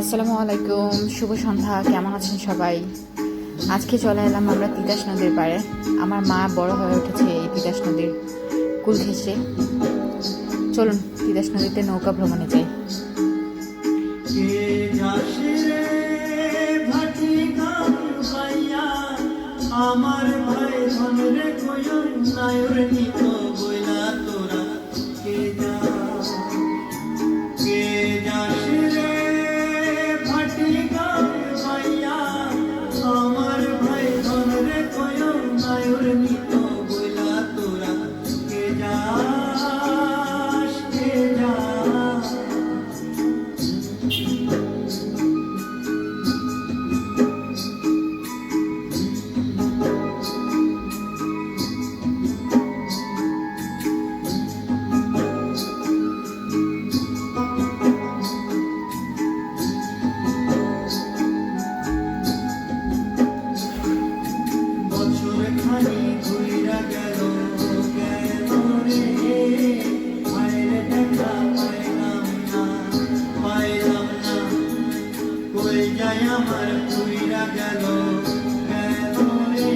আসসালামু আলাইকুম, শুভ সন্ধ্যা, কেমন আছেন সবাই? আজকে চলে এলাম আমরা তিতাস নদীর পাড়ে। আমার মা বড় হয়ে উঠেছে এই তিতাস নদীর কুল ঘেঁষে। চলুন, তিতাস নদীতে নৌকা ভ্রমণে যাই। আমার ভাই রে কই যায় আমার ঘুইরা গেল গেল রে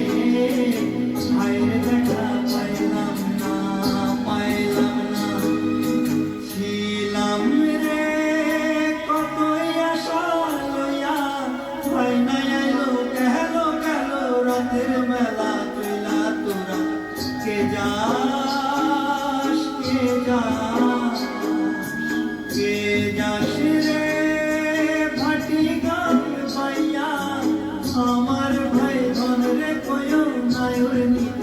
আইরে দেখা পাইলাম না পাইলাম না ছিলাম রে কতই আশা লইয়া ভাই নাই আইলো গেল গেল রাতের মেলা তুইলা তোরা কে যাস আমার ভাই ধন রে কয় নায়র নিত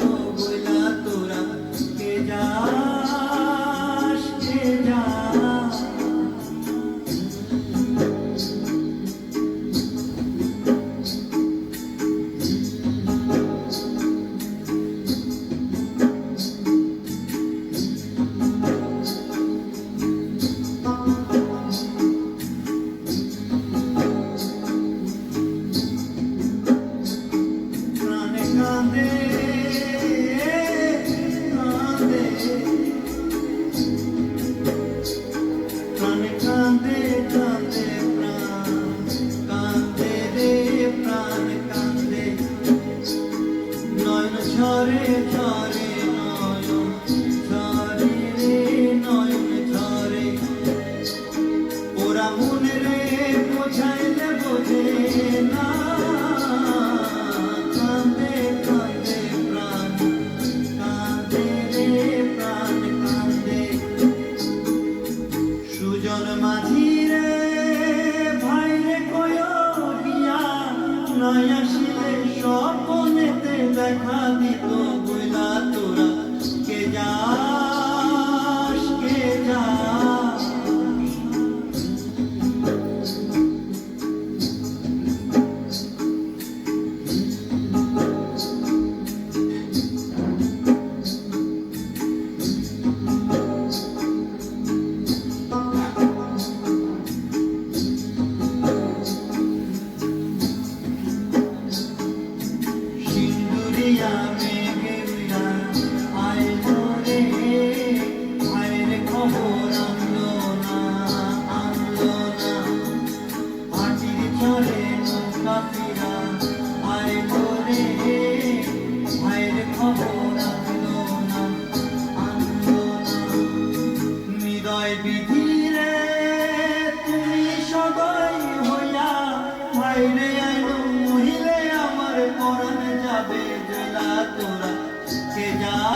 ঝরে ঝরে নয়ন ঝরে রে নয়ন ঝরে ওরা মনে রে বোঝাইলে বোঝে না, কাঁদে কাঁদে প্রাণ, কাঁদে রে প্রাণ, কাঁদে। সুজন মাঝি রে ভাই রে স্বপনেতে 在看你 বিধিরে